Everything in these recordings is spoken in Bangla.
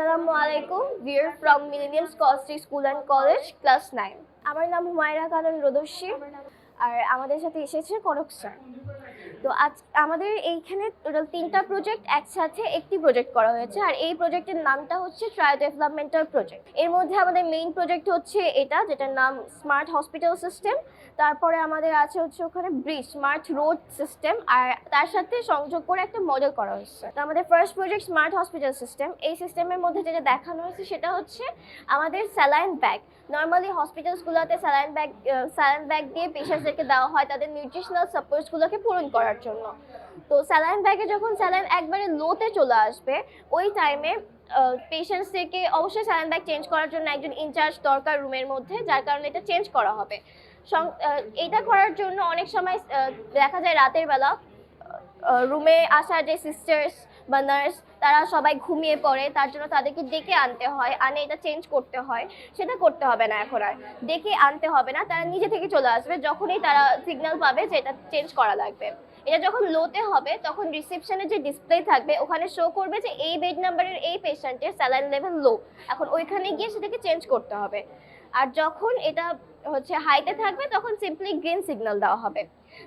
আসসালামু আলাইকুম। We are from millennium scholastic school and college class nine আমার নাম হুমায়রা খানম রোদস্যি আর আমাদের সাথে এসেছে কনক স্যার। তো আজ আমাদের এইখানে টোটাল তিনটা প্রজেক্ট একসাথে একটি প্রজেক্ট করা হয়েছে। আর এই প্রজেক্টের নামটা হচ্ছে ট্রাই ডেভেলপমেন্টাল প্রজেক্ট এর মধ্যে আমাদের মেইন প্রজেক্ট হচ্ছে এটা, যেটার নাম স্মার্ট হসপিটাল সিস্টেম তারপরে আমাদের আছে হচ্ছে ওখানে ব্রিজ স্মার্ট রোড সিস্টেম আর তার সাথে সংযোগ করে একটা মডেল করা হচ্ছে তো আমাদের first project smart hospital system এই সিস্টেমের মধ্যে যেটা দেখানো হয়েছে সেটা হচ্ছে আমাদের স্যালাইন ব্যাগ নর্মালি হসপিটালসগুলোতে স্যালাইন ব্যাগ স্যালাইন ব্যাগ দিয়ে পেশেন্টদেরকে দেওয়া হয়। তাদের নিউট্রিশনাল সাপোর্টসগুলোকে পূরণ করার জন্য। তো স্যালাইন ব্যাগে যখন স্যালাইন একবারে লোতে চলে আসবে, ওই টাইমে পেশেন্টসদেরকে অবশ্যই স্যালাইন ব্যাগ চেঞ্জ করার জন্য একজন ইনচার্জ দরকার রুমের মধ্যে, যার কারণে এটা চেঞ্জ করা হবে। এটা করার জন্য অনেক সময় দেখা যায় রাতের বেলা রুমে আসা যে সিস্টার্স বা নার্স তারা সবাই ঘুমিয়ে পড়ে, তার জন্য তাদেরকে ডেকে আনতে হয়। আনে এটা চেঞ্জ করতে হয়। সেটা করতে হবে না এখন আর। ডেকে আনতে হবে না, তারা নিজে থেকে চলে আসবে, যখনই তারা সিগন্যাল পাবে যে এটা চেঞ্জ করা লাগবে। এটা যখন লোতে হবে, তখন রিসেপশনে যে ডিসপ্লে থাকবে, ওখানে শো করবে যে এই বেড নাম্বারের এই পেশেন্টের স্যালাইন লেভেল লো এখন ওইখানে গিয়ে সেটাকে চেঞ্জ করতে হবে। আর যখন এটা হচ্ছে হাইতে থাকবে, তখন সিম্পলি গ্রিন সিগন্যাল দেওয়া হবে।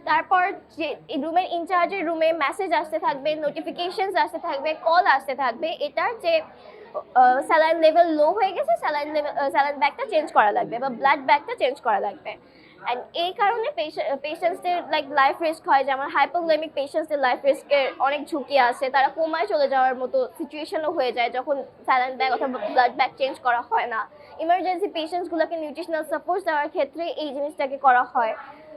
তারপর যে রুমের ইনচার্জের রুমে মেসেজ আসতে থাকবে নোটিফিকেশনস আসতে থাকবে কল আসতে থাকবে, এটার যে স্যালাইন লেভেল লো হয়ে গেছে স্যালাইন লেভেল স্যালাইন ব্যাগটা চেঞ্জ করা লাগবে বা ব্লাড ব্যাগটা চেঞ্জ করা লাগবে। অ্যান্ড এই কারণে পেশেন্টসদের লাইক লাইফ রিস্ক হয়। যেমন হাইপোগ্লেমিক পেশেন্টসদের লাইফ রিস্কের অনেক ঝুঁকি আছে। তারা কোমায় চলে যাওয়ার মতো সিচুয়েশনও হয়ে যায়, যখন স্যালাইন ব্যাগ অথবা ব্লাড ব্যাগ চেঞ্জ করা হয় না। ইমার্জেন্সি পেশেন্টসগুলোকে নিউট্রিশনাল সাপোর্ট দেওয়ার ক্ষেত্রে এই জিনিসটাকে করা হয়।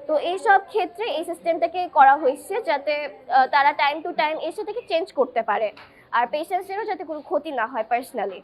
তো এইসব ক্ষেত্রে এই সিস্টেমটাকে করা হয়েছে যাতে তারা টাইম টু টাইম এসে থেকে চেঞ্জ করতে পারে। আর পেশেন্টসদেরও যাতে কোনো ক্ষতি না হয় পার্সোনালি